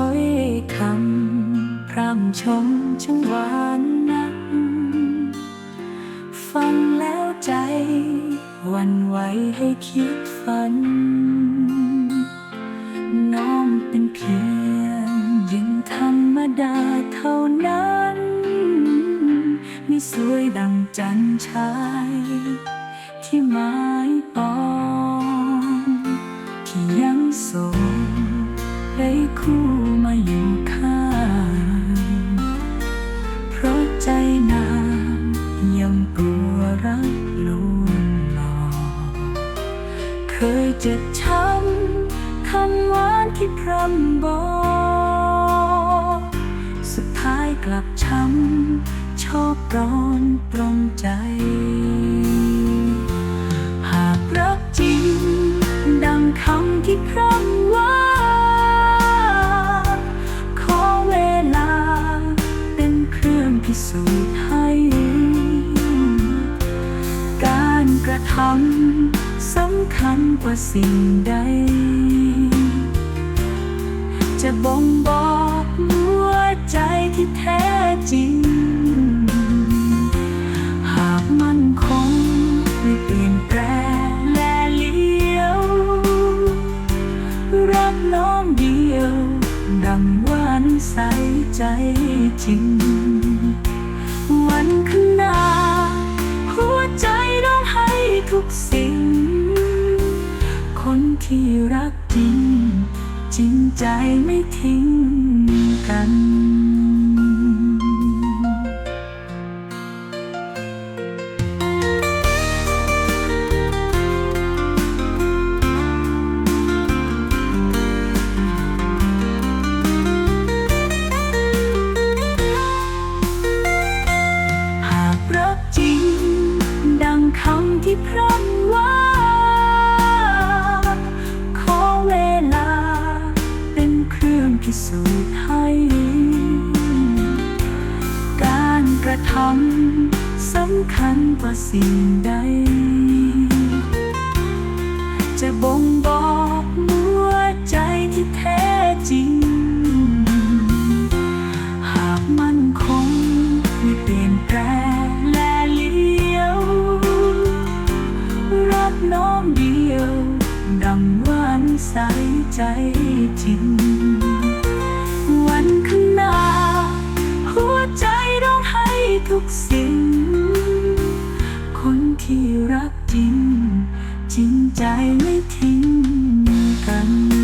ถ้อยคำพร่ำชมช่างหวานนักฟังแล้วใจวันไหวให้คิดฝัน น้องเป็นเพียงยิงธรรมดาเท่านั้นไม่สวยดังจันชายที่มา คู่มาอยู่ข้างเพราะใจนางยังกลัวรักลวงหลอกเคยเจ็บช้ำคำหวานที่พร่ำบอกสุดท้ายกลับช้ำชอบร้อนตรงใจ พิสูจน์ให้ การกระทำสำคัญกว่าสิ่งใด จะบ่งบอกหัวใจที่แท้จริง หากมันคงไม่เปลี่ยนแปลงและเลี้ยว รักน้องเดียว ดังหวานใสใจจริง ที่รักจริง จริงใจไม่ทิ้งกัน ให้การกระทำสำคัญกว่าสิ่งใด จะบ่งบอกหัวใจที่แท้จริง หากมันคงไม่เปลี่ยนแปลงและเลี้ยว รักน้องเดียว ดังหวานใสใจจริง ทุกสิ่ง คนที่รักจริง จริงใจไม่ทิ้งกัน